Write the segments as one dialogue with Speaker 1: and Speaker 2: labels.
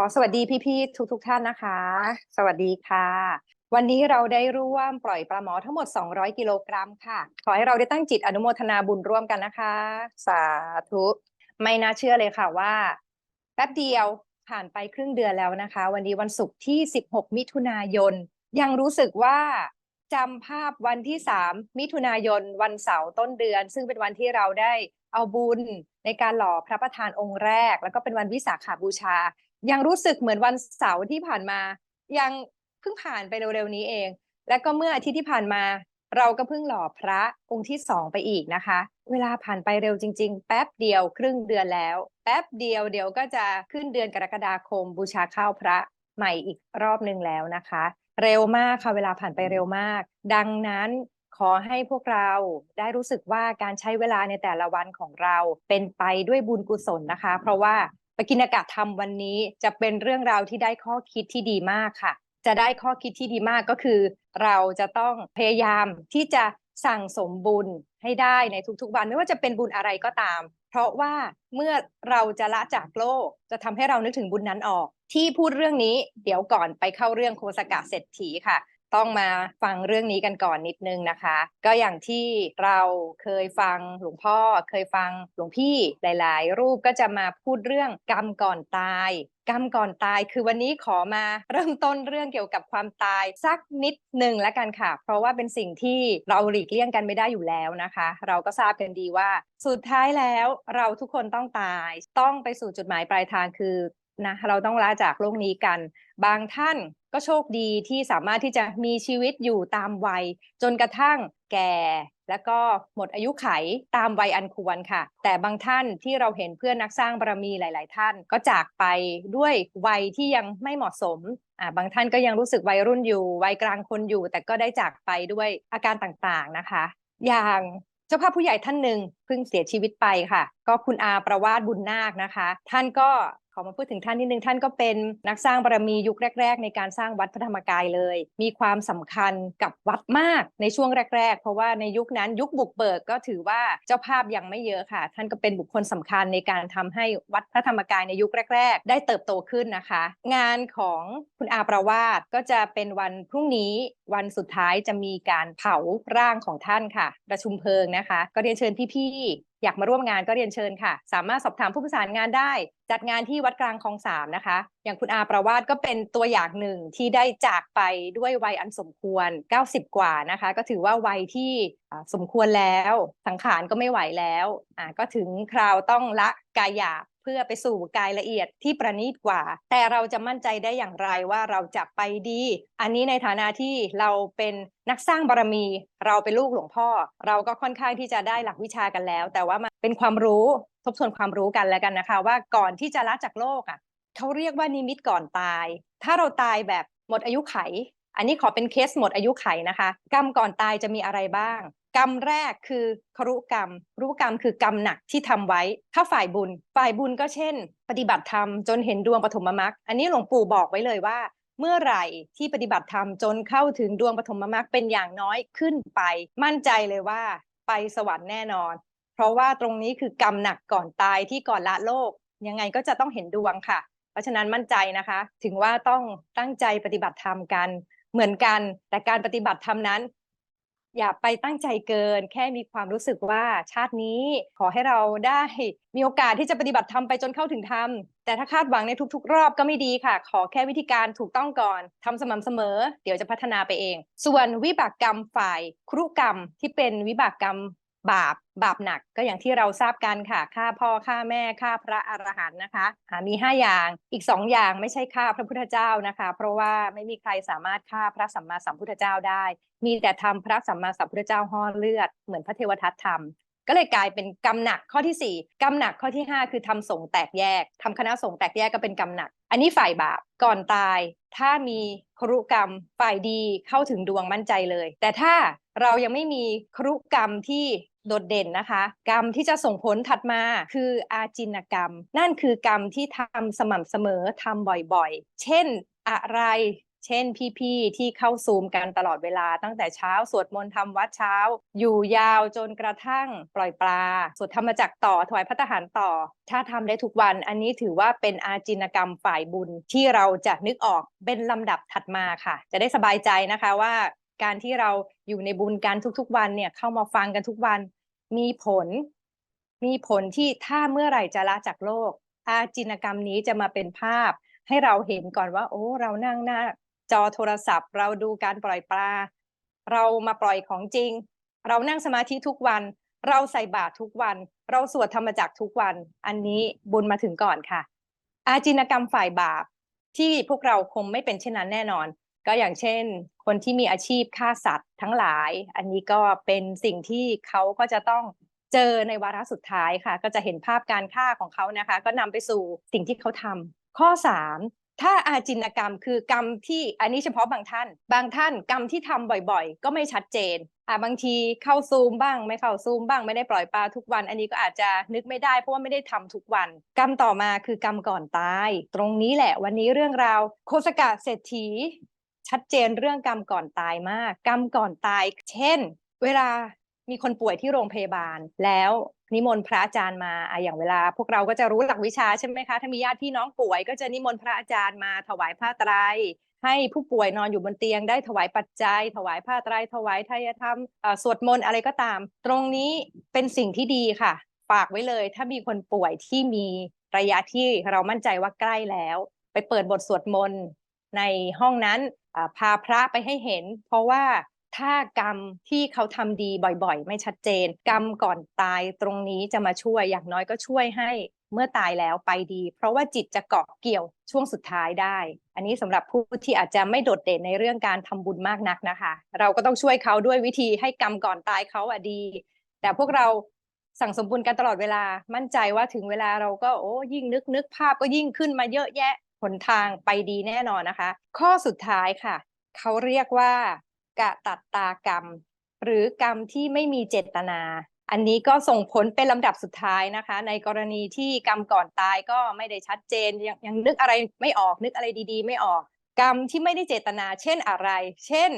Speaker 1: อสวัสดีพี่ๆทุกทุกท่านนะคะ สวัสดีค่ะ วันนี้เราได้ร่วมปล่อยปลาหมอทั้งหมด 200 กิโลกรัมค่ะ ขอให้เราได้ตั้งจิตอนุโมทนาบุญร่วมกันนะคะ สาธุ ไม่น่าเชื่อเลยค่ะว่า แป๊บเดียวผ่านไปครึ่งเดือนแล้วนะคะ วันนี้วันศุกร์ที่ 16 มิถุนายน ยังรู้สึกว่าจำภาพวันที่ 3 มิถุนายน วันเสาร์ต้นเดือน ซึ่งเป็นวันที่เราได้เอาบุญในการหล่อพระประธานองค์แรก แล้วก็เป็นวันวิสาขาบูชา ยังรู้สึกเหมือนวันเสาร์ที่ผ่านมา ยังเพิ่งผ่านไปเร็วๆนี้เอง และก็เมื่ออาทิตย์ที่ผ่านมา เราก็เพิ่งหล่อพระองค์ที่สองไปอีกนะคะ เวลาผ่านไปเร็วจริง ๆ แป๊บเดียวครึ่งเดือนแล้ว แป๊บเดียวเดี๋ยวก็จะขึ้นเดือนกรกฎาคม บูชาข้าวพระใหม่อีกรอบหนึ่งแล้วนะคะ เร็วมากค่ะเวลาผ่านไปเร็วมาก ดังนั้นขอให้พวกเราได้รู้สึกว่าการใช้เวลาในแต่ละวันของเราเป็นไปด้วยบุญกุศลนะคะ เพราะว่า ปกิณกะธรรมวันนี้จะเป็นเรื่องราวที่ได้ข้อคิดที่ดีมากค่ะ จะได้ข้อคิดที่ดีมากก็คือ เราจะต้องพยายามที่จะสั่งสมบุญให้ได้ในทุกๆวันไม่ว่าจะเป็นบุญอะไรก็ตาม เพราะว่าเมื่อเราจะละจากโลก จะทำให้เรานึกถึงบุญนั้นออก ที่พูดเรื่องนี้เดี๋ยวก่อนไปเข้าเรื่องโคสกะเศรษฐีค่ะ ต้องมาฟังเรื่องนี้กันก่อนนิดนึงนะคะ ก็อย่างที่เราเคยฟังหลวงพ่อ เคยฟังหลวงพี่หลาย ๆ รูปก็จะมาพูดเรื่องกรรมก่อนตายกรรมก่อนตายคือวันนี้ขอมาเริ่มต้นเรื่องเกี่ยวกับความตายสักนิดหนึ่งแล้วกันค่ะ เพราะว่าเป็นสิ่งที่เราหลีกเลี่ยงกันไม่ได้อยู่แล้วนะคะ เราก็ทราบกันดีว่า สุดท้ายแล้วเราทุกคนต้องตาย ต้องไปสู่จุดหมายปลายทางคือ นะเราต้องลาจากโลกนี้กัน บางท่านก็โชคดีที่สามารถที่จะมีชีวิตอยู่ตามวัย จนกระทั่งแก่ แล้วก็หมดอายุไขตามวัยอันควรค่ะ แต่บางท่านที่เราเห็นเพื่อนนักสร้างบารมีหลาย ๆ ท่านก็จากไปด้วยวัยที่ยังไม่เหมาะสมอ่าบางท่านก็ยังรู้สึกวัยรุ่นอยู่วัยกลางคนอยู่ แต่ก็ได้จากไปด้วยอาการต่าง ๆ นะคะ อย่างเจ้าภาพผู้ใหญ่ท่านหนึ่งเพิ่งเสียชีวิตไปค่ะ ก็คุณอาประวาสบุญนาคนะคะ ท่านก็ อมาพูดถึงท่านนิดนึงท่านก็เป็นนักสร้างบารมียุคแรก ๆ ในการสร้างวัดพระธรรมกายเลย มีความสำคัญกับวัดมากในช่วงแรก ๆ เพราะว่าในยุคนั้นยุคบุกเบิกก็ถือว่าเจ้าภาพยังไม่เยอะค่ะ ท่านก็เป็นบุคคลสำคัญในการทำให้วัดพระธรรมกายในยุคแรก ๆ ได้เติบโตขึ้นนะคะ งานของคุณอาประวาสก็จะเป็นวันพรุ่งนี้วันสุดท้ายจะมีการเผาร่างของท่านค่ะ ประชุมเพลิงนะคะ ก็เรียนเชิญพี่ๆ อยากมาร่วมงานก็เรียนเชิญค่ะ สามารถสอบถามผู้ประสานงานได้ จัดงานที่วัดกลางคลองสามนะคะ อย่างคุณอาประวาสก็เป็นตัวอย่างหนึ่งที่ได้จากไปด้วยวัยอันสมควร 90 กว่านะคะ ก็ถือว่าวัยที่สมควรแล้ว สังขารก็ไม่ไหวแล้ว ก็ถึงคราวต้องละกายหยาบ เพื่อไปสู่กายละเอียดที่ประณีตกว่า แต่เราจะมั่นใจได้อย่างไรว่าเราจะไปดี อันนี้ในฐานะที่เราเป็นนักสร้างบารมี เราเป็นลูกหลวงพ่อ เราก็ค่อนข้างที่จะได้หลักวิชากันแล้ว แต่ว่ามันเป็นความรู้ทบทวนความรู้กันแล้วกันนะคะ ว่าก่อนที่จะละจากโลกอะเขาเรียกว่านิมิตก่อนตาย ถ้าเราตายแบบหมดอายุไข อันนี้ขอเป็นเคสหมดอายุไขนะคะ กรรมก่อนตายจะมีอะไรบ้าง กรรมแรกคือครุกรรมครุกรรมคือกรรมหนักที่ทำไว้ ถ้าฝ่ายบุญ ฝ่ายบุญก็เช่น ปฏิบัติธรรมจนเห็นดวงปฐมมรรคอันนี้หลวงปู่บอกไว้เลยว่า เมื่อไหร่ที่ปฏิบัติธรรมจนเข้าถึงดวงปฐมมรรคเป็นอย่างน้อยขึ้นไป มั่นใจเลยว่าไปสวรรค์แน่นอน เพราะว่าตรงนี้คือกรรมหนักก่อนตายที่ก่อนละโลก ยังไงก็จะต้องเห็นดวงค่ะ เพราะฉะนั้นมั่นใจนะคะ ถึงว่าต้องตั้งใจปฏิบัติธรรมกัน เหมือนกัน แต่การปฏิบัติธรรมนั้น อย่าไปตั้งใจเกิน แค่มีความรู้สึกว่าชาตินี้ขอให้เราได้มีโอกาสที่จะปฏิบัติธรรมไปจนเข้าถึงธรรม แต่ถ้าคาดหวังในทุก ๆ รอบก็ไม่ดีค่ะ ขอแค่วิธีการถูกต้องก่อนทำสม่ำเสมอ เดี๋ยวจะพัฒนาไปเอง ส่วนวิบากกรรมฝ่ายครุกรรมที่เป็นวิบากกรรม บาปบาปหนักก็อย่างที่เราทราบกันค่ะฆ่าพ่อฆ่าแม่ฆ่าพระอรหันต์นะคะอ่ามี5อย่างอีก 2 อย่างไม่ใช่ฆ่าพระพุทธเจ้านะคะ เพราะว่าไม่มีใครสามารถฆ่าพระสัมมาสัมพุทธเจ้าได้ มีแต่ทำพระสัมมาสัมพุทธเจ้าห่อเลือดเหมือนพระเทวทัตทำก็เลยกลายเป็นกรรมหนักข้อที่ 4กรรมหนักข้อที่ 5 คือทำสงแตกแยกทำคณะสงฆ์แตกแยกก็เป็นกรรมหนัก อันนี้ฝ่ายบาปก่อนตาย ถ้ามีครุกรรมฝ่ายดีเข้าถึงดวงมั่นใจเลย แต่ถ้าเรายังไม่มีครุกรรมที่ โดดเด่นนะคะ กรรมที่จะส่งผลถัดมาคืออาจินกรรม นั่นคือกรรมที่ทำสม่ำเสมอทำบ่อยๆ เช่นอะไรเช่นพี่ๆที่เข้าซูมกันตลอดเวลาตั้งแต่เช้า สวดมนต์ทำวัดเช้า อยู่ยาวจนกระทั่งปล่อยปลา สวดธรรมจักต่อถวายพระทหารต่อ ถ้าทำได้ทุกวันอันนี้ถือว่าเป็นอาจินกรรมฝ่ายบุญที่เราจะนึกออกเป็นลำดับถัดมาค่ะ จะได้สบายใจนะคะว่า การที่เราอยู่ในบุญกันทุกๆ วันเนี่ยเข้ามาฟังกันทุกวันมีผล มีผลที่ถ้าเมื่อไหร่จะละจากโลก อาจินกรรมนี้จะมาเป็นภาพ ให้เราเห็นก่อนว่า โอ้เรานั่งหน้า จอโทรศัพท์ เราดูการปล่อยปลา เรามาปล่อยของจริง เรานั่งสมาธิทุกวัน เราใส่บาตรทุกวัน เราสวดธรรมจักทุกวัน อันนี้บุญมาถึงก่อนค่ะ อาจินกรรมฝ่ายบาปที่พวกเราคงไม่เป็นเช่นนั้นแน่นอน ก็อย่างเช่น คนที่มีอาชีพฆ่าสัตว์ทั้งหลาย อันนี้ก็เป็นสิ่งที่เขาก็จะต้องเจอในวาระสุดท้ายค่ะ ก็จะเห็นภาพการฆ่าของเขานะคะ ก็นำไปสู่สิ่งที่เขาทำข้อ 3 ถ้าอาจินกรรมคือกรรมที่อันนี้เฉพาะบางท่าน บางท่านกรรมที่ทำบ่อยๆ ก็ไม่ชัดเจนอ่าบางทีเข้าซูมบ้าง ไม่เข้าซูมบ้างไม่ได้ปล่อยปลาทุกวัน อันนี้ก็อาจจะนึกไม่ได้เพราะว่าไม่ได้ทำทุกวัน กรรมต่อมาคือกรรมก่อนตาย ตรงนี้แหละวันนี้เรื่องราวโคสกะเศรษฐี ชัดเจนเรื่องกรรมก่อนตายมาก กรรมก่อนตาย เช่น เวลามีคนป่วยที่โรงพยาบาลแล้วนิมนต์พระอาจารย์มาอะอย่างเวลา พวกเราก็จะรู้หลักวิชาใช่ไหมคะ ถ้ามีญาติพี่น้องป่วย ก็จะนิมนต์พระอาจารย์มาถวายผ้าไตรให้ผู้ป่วยนอนอยู่บนเตียงได้ถวายปัจจัย ถวายผ้าไตรถวายทายธรรมสวดมนต์อะไรก็ตาม ตรงนี้เป็นสิ่งที่ดีค่ะ ฝากไว้เลย ถ้ามีคนป่วยที่มีระยะที่เรามั่นใจว่าใกล้แล้ว ไปเปิดบทสวดมนต์ในห้องนั้น พาพระไปให้เห็น เพราะว่าถ้ากรรมที่เขาทำดีบ่อยๆ ไม่ชัดเจน กรรมก่อนตายตรงนี้จะมาช่วยอย่างน้อยก็ช่วยให้เมื่อตายแล้วไปดี เพราะว่าจิตจะเกาะเกี่ยวช่วงสุดท้ายได้ อันนี้สำหรับผู้ที่อาจจะไม่โดดเด่นในเรื่องการทำบุญมากนักนะคะ เราก็ต้องช่วยเขาด้วยวิธีให้กรรมก่อนตายเขาอะดี แต่พวกเราสั่งสมบุญกันตลอดเวลามั่นใจว่าถึงเวลาเราก็โอ้ยิ่งนึกนึกภาพก็ยิ่งขึ้นมาเยอะแยะ หนทางไปดีแน่นอนนะคะ ข้อสุดท้ายค่ะ เขาเรียกว่ากะตัตตากรรม หรือกรรมที่ไม่มีเจตนา อันนี้ก็ส่งผลเป็นลำดับสุดท้ายนะคะ ในกรณีที่กรรมก่อนตายก็ไม่ได้ชัดเจนยังยังนึกอะไรไม่ออกนึกอะไรดี ๆ ไม่ออก กรรมที่ไม่ได้เจตนา เช่นอะไร เช่น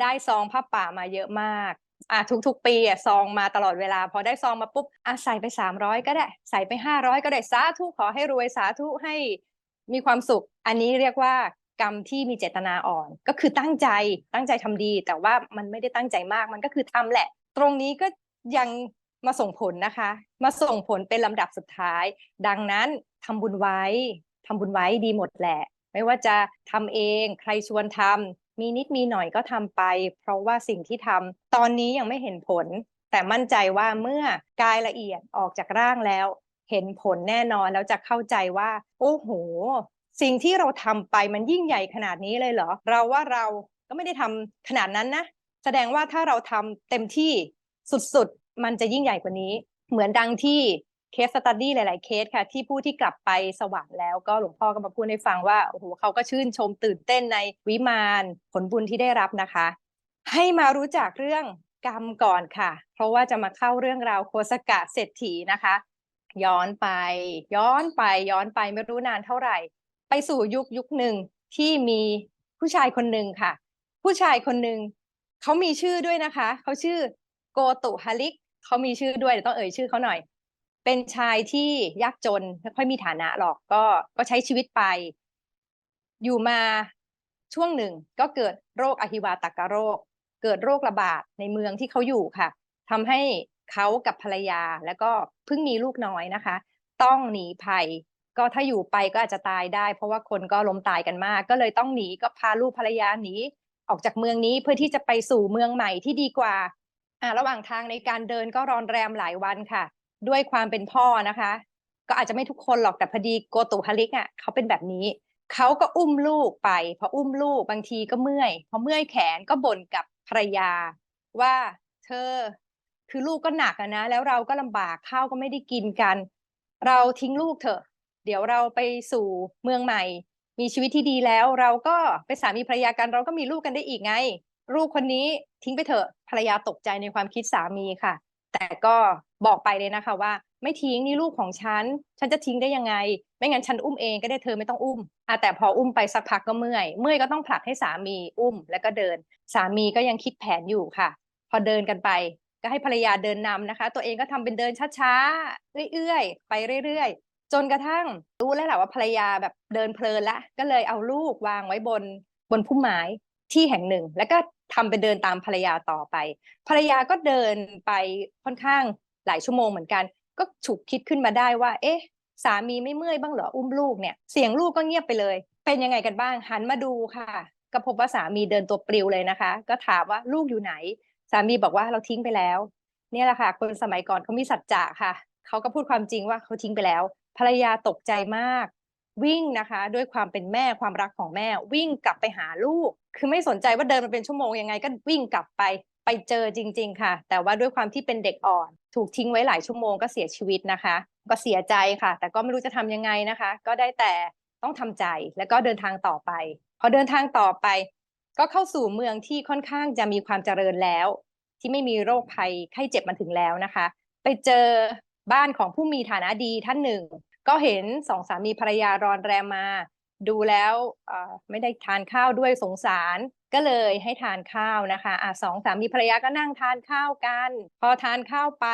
Speaker 1: ได้ซองผ้าป่ามาเยอะมากอะทุกๆ ปีอะซองมาตลอดเวลา พอได้ซองมาปุ๊บอะใส่ไปสามร้อยก็ได้ ใส่ไปห้าร้อยก็ได้สาธุขอให้รวยสาธุให้ มีความสุข อันนี้เรียกว่ากรรมที่มีเจตนาอ่อน ก็คือตั้งใจตั้งใจทำดี แต่ว่ามันไม่ได้ตั้งใจมากมันก็คือทำแหละ ตรงนี้ก็ยังมาส่งผลนะคะ มาส่งผลเป็นลำดับสุดท้าย ดังนั้นทำบุญไว้ทำบุญไว้ดีหมดแหละ ไม่ว่าจะทำเองใครชวนทำมีนิดมีหน่อยก็ทำไป เพราะว่าสิ่งที่ทำตอนนี้ยังไม่เห็นผล แต่มั่นใจว่าเมื่อกายละเอียดออกจากร่างแล้ว เห็นผลแน่นอนแล้วจะเข้าใจว่า โอ้โห สิ่งที่เราทำไปมันยิ่งใหญ่ขนาดนี้เลยเหรอ เราว่าเราก็ไม่ได้ทำขนาดนั้นนะ แสดงว่าถ้าเราทำเต็มที่สุดๆ มันจะยิ่งใหญ่กว่านี้ เหมือนดังที่เคสสตัดดี้หลาย ๆ เคสค่ะ ที่ผู้ที่กลับไปสวรรค์แล้วก็หลวงพ่อก็มาพูดให้ฟังว่าโอ้โหเขาก็ชื่นชมตื่นเต้นในวิมานผลบุญที่ได้รับนะคะ ให้มารู้จักเรื่องกรรมก่อนค่ะ เพราะว่าจะมาเข้าเรื่องราวโคสกะเศรษฐีนะคะ ย้อนไป ย้อนไปย้อนไปไม่รู้นานเท่าไหร่ ไปสู่ยุคยุคหนึ่งที่มีผู้ชายคนหนึ่งค่ะ ผู้ชายคนหนึ่งเขามีชื่อด้วยนะคะ เขาชื่อโกตุฮาริกเขามีชื่อด้วยเดี๋ยวต้องเอ่ยชื่อเขาหน่อย เป็นชายที่ยากจนไม่ค่อยมีฐานะหรอกก็ก็ใช้ชีวิตไป อยู่มาช่วงหนึ่งก็เกิดโรคอหิวาตกโรค เกิดโรคระบาดในเมืองที่เขาอยู่ค่ะทำให้ เขากับภรรยาแล้วก็เพิ่งมีลูกน้อยนะคะ ต้องหนีภัย ก็ถ้าอยู่ไปก็อาจจะตายได้ เพราะว่าคนก็ล้มตายกันมาก ก็เลยต้องหนีก็พาลูกภรรยาหนีออกจากเมืองนี้เพื่อที่จะไปสู่เมืองใหม่ที่ดีกว่าอ่าระหว่างทางในการเดินก็รอนแรมหลายวันค่ะ ด้วยความเป็นพ่อนะคะ ก็อาจจะไม่ทุกคนหรอกแต่พอดีโกตุฮาริกอะเขาเป็นแบบนี้เขาก็อุ้มลูกไปพออุ้มลูกบางทีก็เมื่อยพอเมื่อยแขนก็บ่นกับภรรยา ว่าเธอ คือลูกก็หนักอะนะ แล้วเราก็ลำบากข้าวก็ไม่ได้กินกัน เราทิ้งลูกเถอะ เดี๋ยวเราไปสู่เมืองใหม่ มีชีวิตที่ดีแล้ว เราก็เป็นสามีภรรยากันเราก็มีลูกกันได้อีกไงลูกคนนี้ทิ้งไปเถอะภรรยาตกใจในความคิดสามีค่ะ แต่ก็บอกไปเลยนะคะว่า ไม่ทิ้งนี่ลูกของฉัน ฉันจะทิ้งได้ยังไง ไม่งั้นฉันอุ้มเองก็ได้เธอไม่ต้องอุ้มอะแต่พออุ้มไปสักพักก็เมื่อย เมื่อยก็ต้องผลักให้สามีอุ้มแล้วก็เดิน สามีก็ยังคิดแผนอยู่ค่ะ พอเดินกันไป ก็ให้ภรรยาเดินนำนะคะ ตัวเองก็ทำเป็นเดินช้าๆเอื้อยๆไปเรื่อยๆ จนกระทั่งรู้แล้วแหละว่าภรรยาแบบเดินเพลินละก็เลยเอาลูกวางไว้บนบนพุ่มไม้ที่แห่งหนึ่ง แล้วก็ทำเป็นเดินตามภรรยาต่อไป ภรรยาก็เดินไปค่อนข้างหลายชั่วโมงเหมือนกัน ก็ฉุกคิดขึ้นมาได้ว่า เอ๊ะ สามีไม่เมื่อยบ้างเหรออุ้มลูกเนี่ยเสียงลูกก็เงียบไปเลย เป็นยังไงกันบ้างหันมาดูค่ะก็พบว่าสามีเดินตัวปลิวเลยนะคะ ก็ถามว่าลูกอยู่ไหน สามีบอกว่าเราทิ้งไปแล้ว เนี่ยแหละค่ะ คนสมัยก่อนเขามีสัจจะค่ะเขาก็พูดความจริงว่าเขาทิ้งไปแล้ว ภรรยาตกใจมาก วิ่งนะคะ ด้วยความเป็นแม่ความรักของแม่ วิ่งกลับไปหาลูก คือไม่สนใจว่าเดินมาเป็นชั่วโมงยังไง ก็วิ่งกลับไปไปเจอจริง ๆ ค่ะ แต่ว่าด้วยความที่เป็นเด็กอ่อน ถูกทิ้งไว้หลายชั่วโมงก็เสียชีวิตนะคะ ก็เสียใจค่ะ แต่ก็ไม่รู้จะทำยังไงนะคะ ก็ได้แต่ต้องทำใจแล้วก็เดินทางต่อไป พอเดินทางต่อไป ก็เข้าสู่เมืองที่ค่อนข้างจะมีความเจริญแล้ว ที่ไม่มีโรคภัยไข้เจ็บมาถึงแล้วนะคะ ไปเจอบ้านของผู้มีฐานะดีท่านหนึ่ง ก็เห็นสองสามีภรรยารอนแรมมา ดูแล้วไม่ได้ทานข้าวด้วยสงสาร ก็เลยให้ทานข้าวนะคะอะสองสามีภรรยาก็นั่งทานข้าวกัน พอทานข้าวไป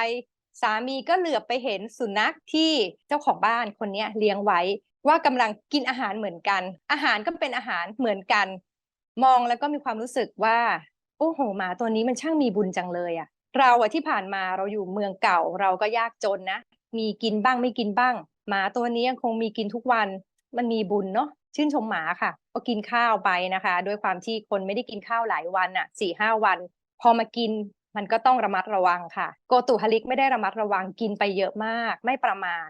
Speaker 1: สามีก็เหลือบไปเห็นสุนัขที่เจ้าของบ้านคนนี้เลี้ยงไว้ ว่ากำลังกินอาหารเหมือนกัน อาหารก็เป็นอาหารเหมือนกัน มองแล้วก็มีความรู้สึกว่า โอ้โหหมาตัวนี้มันช่างมีบุญจังเลยอะเราอะที่ผ่านมาเราอยู่เมืองเก่าเราก็ยากจนนะ มีกินบ้างไม่กินบ้าง หมาตัวนี้ยังคงมีกินทุกวัน มันมีบุญเนาะชื่นชมหมาค่ะ ก็กินข้าวไปนะคะ ด้วยความที่คนไม่ได้กินข้าวหลายวันอะสี่ห้าวัน พอมากินมันก็ต้องระมัดระวังค่ะ โกตุฮลิกไม่ได้ระมัดระวังกินไปเยอะมาก ไม่ประมาณ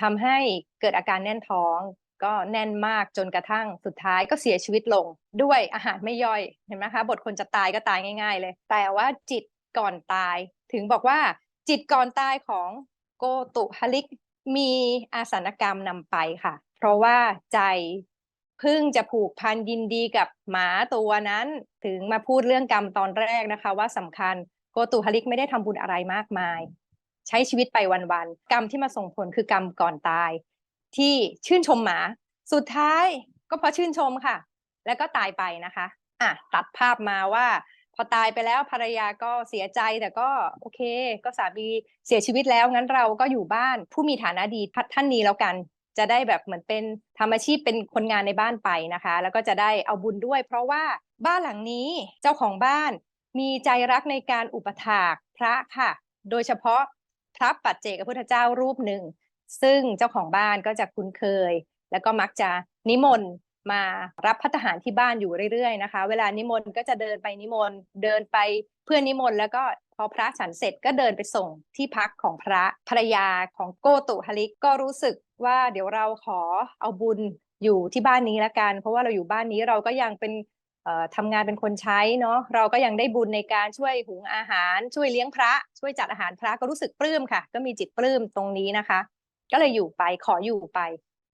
Speaker 1: ทำให้เกิดอาการแน่นท้อง ก็แน่นมากจนกระทั่งสุดท้ายก็เสียชีวิตลงด้วยอาหารไม่ย่อยเห็นไหมคะบทคนจะตายก็ตายง่าย ๆ เลย แต่ว่าจิตก่อนตาย ถึงบอกว่าจิตก่อนตายของโกตุฮลิกมีอาสนกรรมนำไปค่ะ เพราะว่าใจพิ่งจะผูกพันยินดีกับหมาตัวนั้น ถึงมาพูดเรื่องกรรมตอนแรกนะคะ ว่าสำคัญโกตุฮลิกไม่ได้ทำบุญอะไรมากมาย ใช้ชีวิตไปวันๆกรรมที่มาส่งผลคือกรรมก่อนตาย ที่ชื่นชมหมา สุดท้ายก็เพราะชื่นชมค่ะ แล้วก็ตายไปนะคะอะตัดภาพมาว่า พอตายไปแล้วภรรยาก็เสียใจแต่ก็โอเค ก็สามีเสียชีวิตแล้วงั้นเราก็อยู่บ้าน ผู้มีฐานะดีท่านนี้แล้วกันจะได้แบบเหมือนเป็นทำอาชีพเป็นคนงานในบ้านไปนะคะ แล้วก็จะได้เอาบุญด้วย เพราะว่าบ้านหลังนี้เจ้าของบ้านมีใจรักในการอุปถากพระค่ะ โดยเฉพาะพระปัจเจกพุทธเจ้ารูปหนึ่ง ซึ่งเจ้าของบ้านก็จะคุ้นเคย แล้วก็มักจะนิมนต์มารับพัฒหารที่บ้านอยู่เรื่อยๆนะคะ เวลานิมนต์ก็จะเดินไปนิมนต์เดินไปเพื่อนิมนต์แล้วก็พอพระฉันเสร็จก็เดินไปส่งที่พักของพระภรรยาของโกตุฮลิกก็รู้สึกว่าเดี๋ยวเราขอเอาบุญอยู่ที่บ้านนี้ละกัน เพราะว่าเราอยู่บ้านนี้เราก็ยังเป็นทำงานเป็นคนใช้เนาะเราก็ยังได้บุญในการช่วยหุงอาหาร ช่วยเลี้ยงพระ ช่วยจัดอาหารพระก็รู้สึกปลื้มค่ะ ก็มีจิตปลื้มตรงนี้นะคะ ก็เลยอยู่ไปขออยู่ไป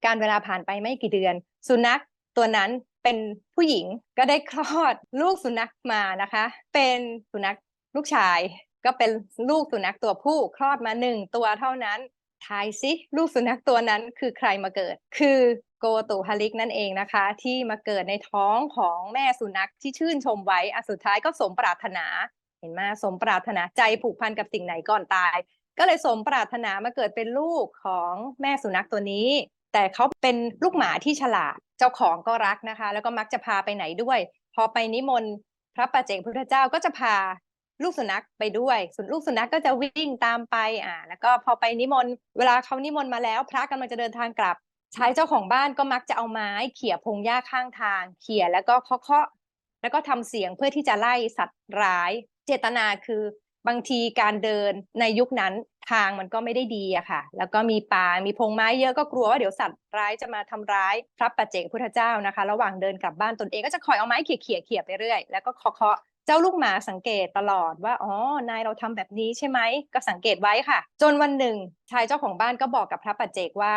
Speaker 1: การเวลาผ่านไปไม่กี่เดือน สุนัขตัวนั้นเป็นผู้หญิงก็ได้คลอดลูกสุนัขมานะคะ เป็นสุนัขลูกชาย ก็เป็นลูกสุนัขตัวผู้คลอดมาหนึ่งตัวเท่านั้นทายซิลูกสุนัขตัวนั้นคือใครมาเกิด คือโกตุฮาลิกนั่นเองนะคะ ที่มาเกิดในท้องของแม่สุนัขที่ชื่นชมไว้อสุดท้ายก็สมปรารถนา เห็นไหมสมปรารถนาใจผูกพันกับสิ่งไหนก่อนตาย ก็เลยสมปรารถนามาเกิดเป็นลูกของแม่สุนัขตัวนี้ แต่เขาเป็นลูกหมาที่ฉลาดเจ้าของก็รักนะคะ แล้วก็มักจะพาไปไหนด้วย พอไปนิมนต์พระปัจเจกพุทธเจ้าก็จะพาลูกสุนัขไปด้วยส่วนลูกสุนัขก็จะวิ่งตามไปอ่าแล้วก็พอไปนิมนต์เวลาเขานิมนต์มาแล้ว พระกำลังจะเดินทางกลับชายเจ้าของบ้านก็มักจะเอาไม้เขี่ยพงหญ้าข้างทาง เขี่ยแล้วก็เคาะๆแล้วก็ทำเสียงเพื่อที่จะไล่สัตว์ร้าย เจตนาคือ บางทีการเดินในยุคนั้นทางมันก็ไม่ได้ดีอะค่ะ แล้วก็มีป่ามีพงไม้เยอะก็กลัวว่าเดี๋ยวสัตว์ร้ายจะมาทำร้ายพระปัจเจกพุทธเจ้านะคะ ระหว่างเดินกลับบ้านตนเองก็จะคอยเอาไม้เขี่ยเขี่ยเขี่ยไปเรื่อยแล้วก็เคาะเจ้าลูกหมาสังเกตตลอดว่าอ๋อนายเราทำแบบนี้ใช่ไหมก็สังเกตไว้ค่ะ จนวันหนึ่งชายเจ้าของบ้านก็บอกกับพระปัจเจกว่า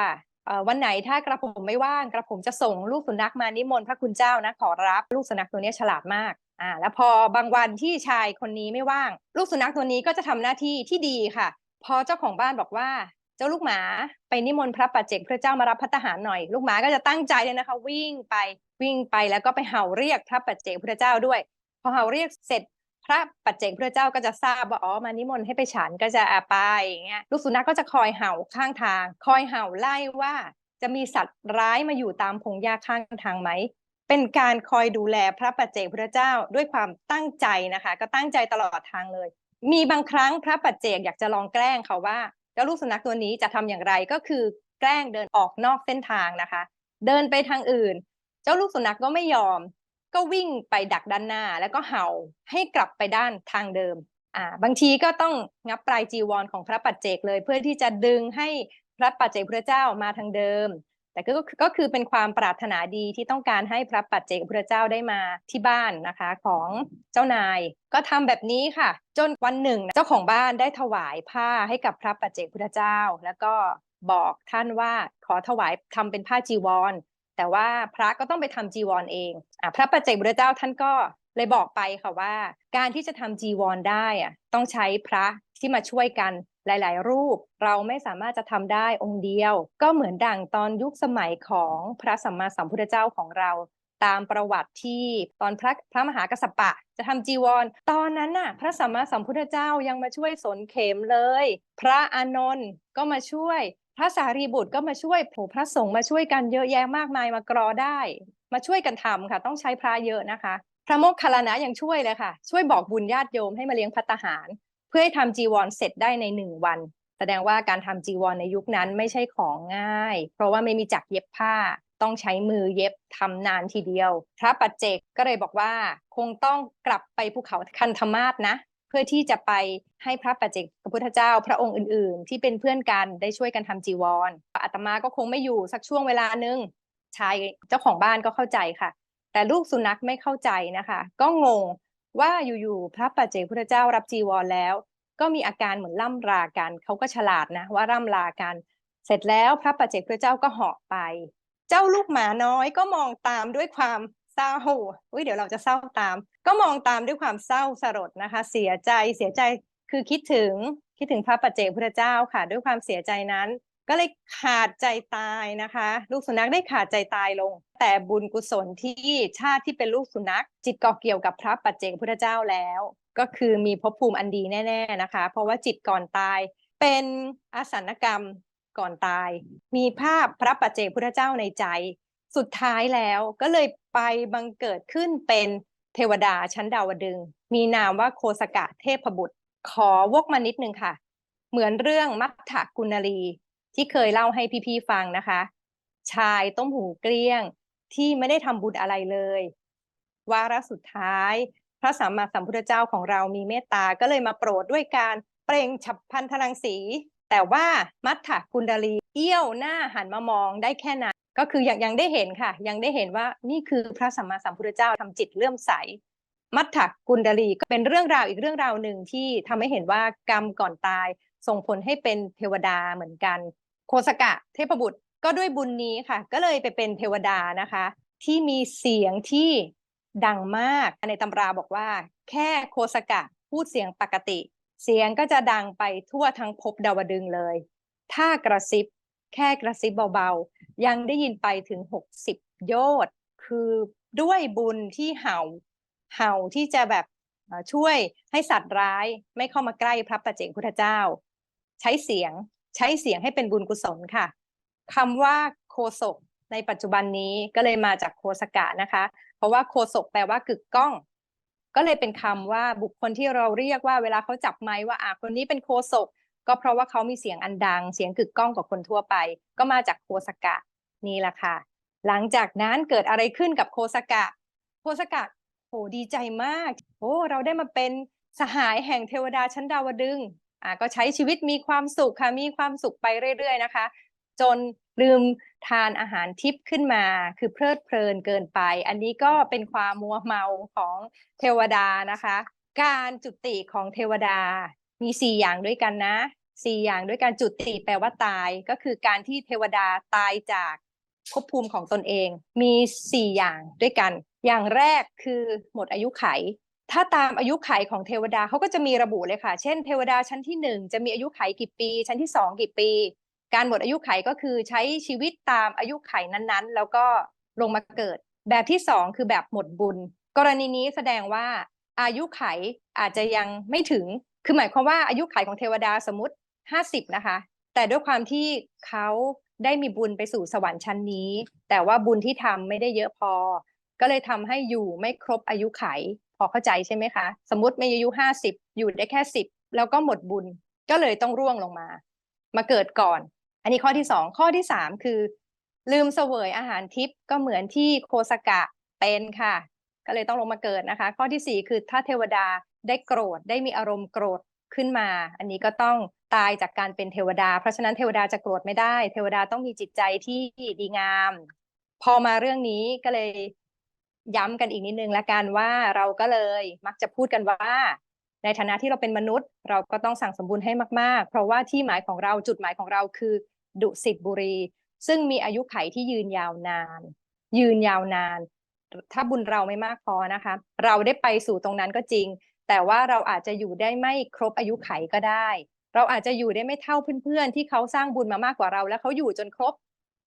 Speaker 1: วันไหนถ้ากระผมไม่ว่างกระผมจะส่งลูกสุนัขมานิมนต์พระคุณเจ้านะขอรับลูกสุนัขตัวนี้ฉลาดมาก อ่าแล้วพอบางวันที่ชายคนนี้ไม่ว่าง ลูกสุนัขตัวนี้ก็จะทำหน้าที่ที่ดีค่ะ พอเจ้าของบ้านบอกว่าเจ้าลูกหมาไปนิมนต์พระปัจเจกพระเจ้ามารับพัตหารหน่อย ลูกหมาก็จะตั้งใจเลยนะคะ วิ่งไปวิ่งไปแล้วก็ไปเห่าเรียกพระปัจเจกพระเจ้าด้วย พอเห่าเรียกเสร็จพระปัจเจกพระเจ้าก็จะทราบว่าอ๋อมานิมนต์ให้ไปฉันก็จะอาไปอย่างเงี้ยลูกสุนัขก็จะคอยเห่าข้างทาง คอยเห่าไล่ว่าจะมีสัตว์ร้ายมาอยู่ตามพงหญ้าข้างทางไหม เป็นการคอยดูแลพระปัจเจกพระเจ้าด้วยความตั้งใจนะคะ ก็ตั้งใจตลอดทางเลย มีบางครั้งพระปัจเจกอยากจะลองแกล้งเขาว่าเจ้าลูกสุนัขตัวนี้จะทำอย่างไรก็คือแกล้งเดินออกนอกเส้นทางนะคะ เดินไปทางอื่น เจ้าลูกสุนัขก็ไม่ยอม ก็วิ่งไปดักด้านหน้า แล้วก็เห่าให้กลับไปด้านทางเดิมอ่าบางทีก็ต้องงับปลายจีวรของพระปัจเจกเลย เพื่อที่จะดึงให้พระปัจเจกพระเจ้ามาทางเดิม แต่ก็ก็คือเป็นความปรารถนาดีที่ต้องการให้พระปัจเจกพระเจ้าได้มาที่บ้านนะคะของเจ้านาย ก็ทำแบบนี้ค่ะ จนวันหนึ่ง เจ้าของบ้านได้ถวายผ้าให้กับพระปัจเจกพระเจ้า แล้วก็บอกท่านว่าขอถวายทำเป็นผ้าจีวร แต่ว่าพระก็ต้องไปทำจีวรเองอพระปัจเจกพุทธเจ้าท่านก็เลยบอกไปค่ะว่า การที่จะทำจีวรได้อะต้องใช้พระที่มาช่วยกัน หลาย ๆ รูปเราไม่สามารถจะทำได้องค์เดียว ก็เหมือนดั่งตอนยุคสมัยของพระสัมมาสัมพุทธเจ้าของเราตามประวัติที่ตอนพระพระมหากัสสปะ จะทำจีวร ตอนนั้นน่ะ พระสัมมาสัมพุทธเจ้ายังมาช่วยสนเข็มเลย พระอานนท์ก็มาช่วย พระสารีบุตรก็มาช่วยโผพระสงฆ์มาช่วยกันเยอะแยะมากมายมากรอได้ มาช่วยกันทำค่ะ ต้องใช้พระเยอะนะคะ พระโมคคัลลานะยังช่วยเลยค่ะ ช่วยบอกบุญญาติโยมให้มาเลี้ยงพัตตาหาร เพื่อให้ทำจีวรเสร็จได้ในหนึ่งวัน แสดงว่าการทำจีวรในยุคนั้นไม่ใช่ของง่าย เพราะว่าไม่มีจักรเย็บผ้า ต้องใช้มือเย็บทำนานทีเดียว พระปัจเจกก็เลยบอกว่าคงต้องกลับไปภูเขาคันธมาศนะเพื่อที่จะไปให้พระปัจเจกพระพุทธเจ้าพระองค์อื่น ๆ ที่เป็นเพื่อนกันได้ช่วยกันทำจีวรอาตมาก็คงไม่อยู่สักช่วงเวลานึงชายเจ้าของบ้านก็เข้าใจค่ะ แต่ลูกสุนัขไม่เข้าใจนะคะ ก็งง ว่าอยู่ๆพระปัจเจกพุทธเจ้ารับจีวรแล้ว ก็มีอาการเหมือนล่ำลากันเขาก็ฉลาดนะว่าร่ำลากัน เสร็จแล้วพระปัจเจกพุทธเจ้าก็เหาะไป เจ้าลูกหมาน้อยก็มองตามด้วยความเศร้าอุ้ยเดี๋ยวเราจะเศร้าตาม ก็มองตามด้วยความเศร้าสลดนะคะ เสียใจเสียใจคือคิดถึงคิดถึงพระปัจเจกพุทธเจ้าค่ะ ด้วยความเสียใจนั้น ก็เลยขาดใจตายนะคะ ลูกสุนัขได้ขาดใจตายลง แต่บุญกุศลที่ชาติที่เป็นลูกสุนัข จิตเกาะเกี่ยวกับพระปัจเจกพุทธเจ้าแล้ว ก็คือมีภพภูมิอันดีแน่ๆนะคะ เพราะว่าจิตก่อนตายเป็นอาสันกรรมก่อนตาย มีภาพพระปัจเจกพุทธเจ้าในใจ สุดท้ายแล้วก็เลยไปบังเกิดขึ้นเป็นเทวดาชั้นดาวดึง มีนามว่าโคสกะเทพบุตร ขอวกมานิดนึงค่ะ เหมือนเรื่องมัทธกุณลี ที่เคยเล่าให้พี่ๆฟังนะคะ ชายต้มหูเกลี้ยงที่ไม่ได้ทำบุญอะไรเลยวาระสุดท้าย พระสัมมาสัมพุทธเจ้าของเรามีเมตตาก็เลยมาโปรดด้วยการเปล่งฉับพันพลังสี แต่ว่ามัทธกุณดลีเอี้ยวหน้าหันมามองได้แค่นั้นก็คือยังยังได้เห็นค่ะ ยังได้เห็นว่านี่คือพระสัมมาสัมพุทธเจ้าทำจิตเลื่อมใส มัทธกุณดลีก็เป็นเรื่องราวอีกเรื่องราวหนึ่งที่ทำให้เห็นว่ากรรมก่อนตายส่งผลให้เป็นเทวดาเหมือนกัน โคสกะเทพบุตรก็ด้วยบุญนี้ค่ะ ก็เลยไปเป็นเทวดานะคะ ที่มีเสียงที่ดังมากในตำราบอกว่า แค่โคสกะพูดเสียงปกติ เสียงก็จะดังไปทั่วทั้งภพดาวดึงเลย ถ้ากระซิบแค่กระซิบเบาๆ ยังได้ยินไปถึงหกสิบโยชน์คือด้วยบุญที่เห่าเห่าที่จะแบบช่วยให้สัตว์ร้ายไม่เข้ามาใกล้พระปัจเจกพุทธเจ้า ใช้เสียง ใช้เสียงให้เป็นบุญกุศลค่ะคำว่าโคศกในปัจจุบันนี้ก็เลยมาจากโคสกะนะคะ เพราะว่าโคศกแปลว่ากึกก้อง ก็เลยเป็นคำว่าบุคคลที่เราเรียกว่าเวลาเขาจับไม้ว่าอะคนนี้เป็นโคศก ก็เพราะว่าเขามีเสียงอันดัง เสียงกึกก้องกว่าคนทั่วไป ก็มาจากโคสกะนี่แหละค่ะ หลังจากนั้นเกิดอะไรขึ้นกับโคสกะ โคสกะโหดีใจมากโอ้เราได้มาเป็นสหายแห่งเทวดาชั้นดาวดึง อ่าก็ใช้ชีวิตมีความสุขค่ะมีความสุขไปเรื่อย ๆ นะคะ จนลืมทานอาหารทิพย์ขึ้นมา คือเพลิดเพลินเกินไป อันนี้ก็เป็นความมัวเมาของเทวดานะคะ การจุติของเทวดามีสี่อย่างด้วยกันนะสี่อย่างด้วยการจุติแปลว่าตาย ก็คือการที่เทวดาตายจากภพภูมิของตนเอง มีสี่อย่างด้วยกัน อย่างแรกคือหมดอายุไข ถ้าตามอายุไขของเทวดาเขาก็จะมีระบุเลยค่ะ เช่น เทวดาชั้นที่หนึ่งจะมีอายุไขกี่ปี ชั้นที่สองกี่ปี การหมดอายุไขก็คือใช้ชีวิตตามอายุไขนั้นๆ แล้วก็ลงมาเกิด แบบที่สองคือแบบหมดบุญ กรณีนี้แสดงว่าอายุไขอาจจะยังไม่ถึง คือหมายความว่าอายุไขของเทวดาสมมติห้าสิบนะคะ แต่ด้วยความที่เขาได้มีบุญไปสู่สวรรค์ชั้นนี้ แต่ว่าบุญที่ทำไม่ได้เยอะพอ ก็เลยทำให้อยู่ไม่ครบอายุไข พอเข้าใจใช่ไหมคะ สมมติมีอายุห้าสิบอยู่ได้แค่สิบแล้วก็หมดบุญก็เลยต้องร่วงลงมา มาเกิดก่อน อันนี้ข้อที่สองข้อที่สามคือ ลืมเสวยอาหารทิพย์ก็เหมือนที่โคสกะเป็นค่ะ ก็เลยต้องลงมาเกิดนะคะ ข้อที่สี่คือถ้าเทวดาได้โกรธได้มีอารมณ์โกรธขึ้นมา อันนี้ก็ต้องตายจากการเป็นเทวดา เพราะฉะนั้นเทวดาจะโกรธไม่ได้ เทวดาต้องมีจิตใจที่ดีงาม พอมาเรื่องนี้ก็เลย ย้ำกันอีกนิดนึงละกันว่าเราก็เลยมักจะพูดกันว่า ในฐานะที่เราเป็นมนุษย์ เราก็ต้องสั่งสมบูรณ์ให้มาก ๆ เพราะว่าที่หมายของเราจุดหมายของเราคือดุสิตบุรี ซึ่งมีอายุไขที่ยืนยาวนาน ยืนยาวนาน ถ้าบุญเราไม่มากพอนะคะ เราได้ไปสู่ตรงนั้นก็จริง แต่ว่าเราอาจจะอยู่ได้ไม่ครบอายุไขก็ได้ เราอาจจะอยู่ได้ไม่เท่าเพื่อนๆที่เขาสร้างบุญมามากกว่าเรา แล้วเขาอยู่จนครบ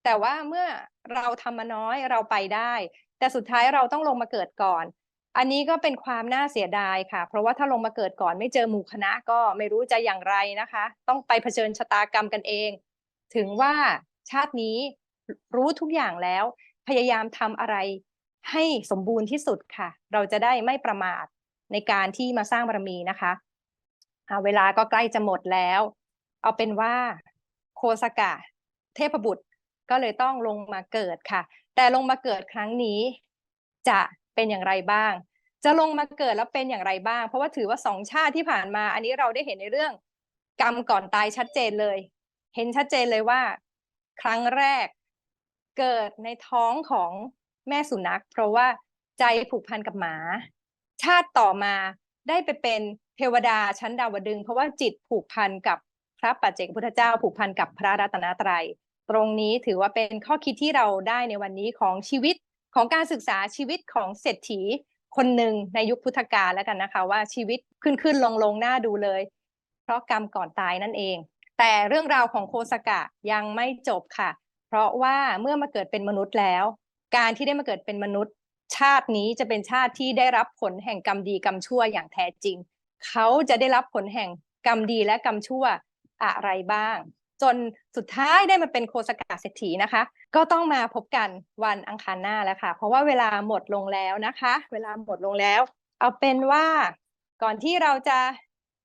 Speaker 1: แต่ว่าเมื่อเราทำมาน้อยเราไปได้ แต่สุดท้ายเราต้องลงมาเกิดก่อน อันนี้ก็เป็นความน่าเสียดายค่ะ เพราะว่าถ้าลงมาเกิดก่อนไม่เจอหมู่คณะก็ไม่รู้จะอย่างไรนะคะ ต้องไปเผชิญชะตากรรมกันเอง ถึงว่าชาตินี้รู้ทุกอย่างแล้ว พยายามทำอะไรให้สมบูรณ์ที่สุดค่ะ เราจะได้ไม่ประมาทในการที่มาสร้างบารมีนะคะ เวลาก็ใกล้จะหมดแล้ว เอาเป็นว่าโคสกะ เทพบุตรก็เลยต้องลงมาเกิดค่ะ แต่ลงมาเกิดครั้งนี้ จะเป็นอย่างไรบ้าง จะลงมาเกิดแล้วเป็นอย่างไรบ้าง เพราะว่าถือว่าสองชาติที่ผ่านมา อันนี้เราได้เห็นในเรื่อง กรรมก่อนตายชัดเจนเลย เห็นชัดเจนเลยว่า ครั้งแรกเกิดในท้องของแม่สุนัข เพราะว่าใจผูกพันกับหมา ชาติต่อมาได้ไปเป็นเทวดาชั้นดาวดึง เพราะว่าจิตผูกพันกับพระปัจเจกพุทธเจ้า ผูกพันกับพระรัตนตรัย ตรงนี้ถือว่าเป็นข้อคิดที่เราได้ในวันนี้ของชีวิตของการศึกษาชีวิตของเศรษฐีคนหนึ่งในยุคพุทธกาลแล้วกันนะคะ ว่าชีวิตขึ้นขึ้นลงลงหน้าดูเลย เพราะกรรมก่อนตายนั่นเอง แต่เรื่องราวของโคสกะยังไม่จบค่ะ เพราะว่าเมื่อมาเกิดเป็นมนุษย์แล้ว การที่ได้มาเกิดเป็นมนุษย์ ชาตินี้จะเป็นชาติที่ได้รับผลแห่งกรรมดีกรรมชั่วอย่างแท้จริง เขาจะได้รับผลแห่งกรรมดีและกรรมชั่วอะไรบ้าง จนสุดท้ายได้มาเป็นโคสกะเศรษฐีนะคะ ก็ต้องมาพบกันวันอังคารหน้าแล้วค่ะ เพราะว่าเวลาหมดลงแล้วนะคะ เวลาหมดลงแล้ว เอาเป็นว่าก่อนที่เราจะ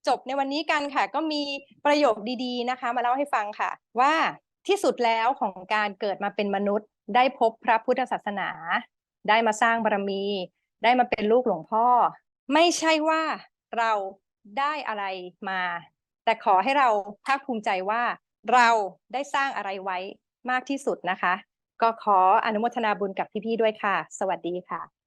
Speaker 1: จบในวันนี้กันค่ะ ก็มีประโยคดีๆนะคะ มาเล่าให้ฟังค่ะ ว่าที่สุดแล้วของการเกิดมาเป็นมนุษย์ ได้พบพระพุทธศาสนา ได้มาสร้างบารมี ได้มาเป็นลูกหลวงพ่อ ไม่ใช่ว่าเราได้อะไรมา แต่ขอให้เราภาคภูมิใจว่า เราได้สร้างอะไรไว้มากที่สุดนะคะ ก็ขออนุโมทนาบุญกับพี่ๆด้วยค่ะ สวัสดีค่ะ